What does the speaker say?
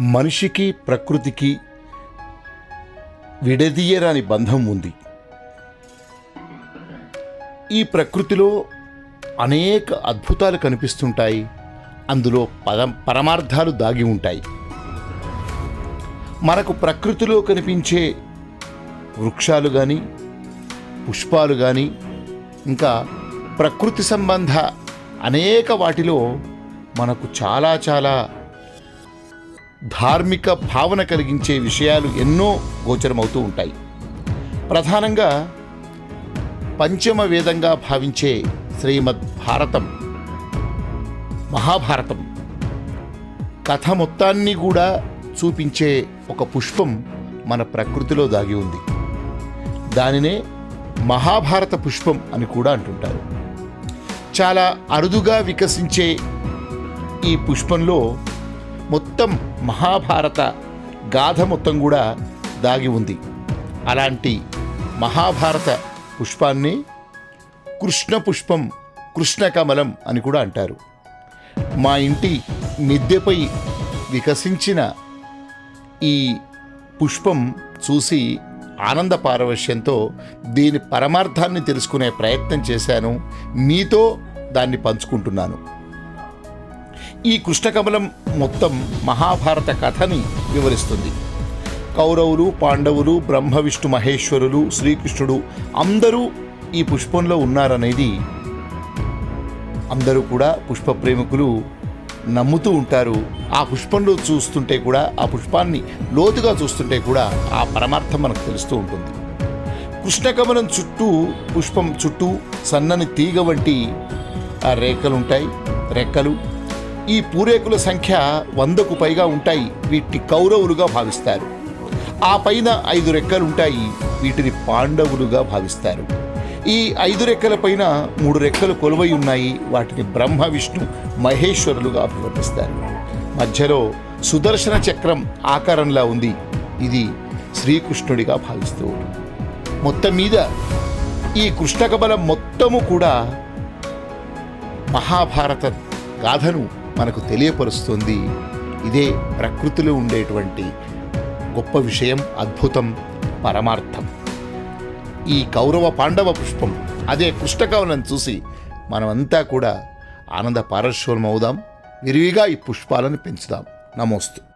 మనిషికి ప్రకృతికి విడదీయరాని బంధం ఉంది. ఈ ప్రకృతిలో అనేక అద్భుతాలు కనిపిస్తుంటాయి. అందులో పద పరమార్థాలు దాగి ఉంటాయి. మనకు ప్రకృతిలో కనిపించే వృక్షాలు కానీ పుష్పాలు కానీ ఇంకా ప్రకృతి సంబంధ అనేక వాటిలో మనకు చాలా చాలా ధార్మిక భావన కలిగించే విషయాలు ఎన్నో గోచరమవుతూ ఉంటాయి. ప్రధానంగా పంచమ వేదంగా భావించే శ్రీమద్ భారతం మహాభారతం కథ మొత్తాన్ని కూడా చూపించే ఒక పుష్పం మన ప్రకృతిలో దాగి ఉంది. దానినే మహాభారత పుష్పం అని కూడా అంటుంటారు. చాలా అరుదుగా వికసించే ఈ పుష్పంలో మొత్తం మహాభారత గాథ మొత్తం కూడా దాగి ఉంది. అలాంటి మహాభారత పుష్పాన్ని కృష్ణ పుష్పం కృష్ణ కమలం అని కూడా అంటారు. మా ఇంటి మిద్దెపై వికసించిన ఈ పుష్పం చూసి ఆనంద పారవశ్యంతో దీని పరమార్థాన్ని తెలుసుకునే ప్రయత్నం చేశాను. మీతో దాన్ని పంచుకుంటున్నాను. ఈ కృష్ణకమలం మొత్తం మహాభారత కథని వివరిస్తుంది. కౌరవులు పాండవులు బ్రహ్మ విష్ణు మహేశ్వరులు శ్రీకృష్ణుడు అందరూ ఈ పుష్పంలో ఉన్నారనేది అందరూ కూడా పుష్ప ప్రేమికులు నమ్ముతూ ఉంటారు. ఆ పుష్పంలో చూస్తుంటే కూడా ఆ పుష్పాన్ని లోతుగా చూస్తుంటే కూడా ఆ పరమార్థం మనకు తెలుస్తూ ఉంటుంది. కృష్ణకమలం చుట్టూ పుష్పం చుట్టూ సన్నని తీగ వంటి ఆ రేఖలు ఉంటాయి రెక్కలు ఈ పూరేకుల సంఖ్య వందకు పైగా ఉంటాయి. వీటిని కౌరవులుగా భావిస్తారు. ఆ పైన ఐదు రెక్కలు ఉంటాయి వీటిని పాండవులుగా భావిస్తారు. ఈ ఐదు రెక్కల పైన మూడు రెక్కలు కొలువై ఉన్నాయి. వాటిని బ్రహ్మ విష్ణు మహేశ్వరులుగా అభివర్ణిస్తారు. మధ్యలో సుదర్శన చక్రం ఆకారంలా ఉంది. ఇది శ్రీకృష్ణుడిగా భావిస్తూ మొత్తం మీద ఈ కృష్ణకబలం మొత్తము కూడా మహాభారత గాథను మనకు తెలియపరుస్తుంది. ఇదే ప్రకృతిలో ఉండేటువంటి గొప్ప విషయం అద్భుతం పరమార్థం. ఈ కౌరవ పాండవ పుష్పం అదే కృష్ణకవనం చూసి మనమంతా కూడా ఆనంద పారశ్వరం అవుదాం విరివిగా ఈ పుష్పాలను పెంచుదాం. నమోస్తు.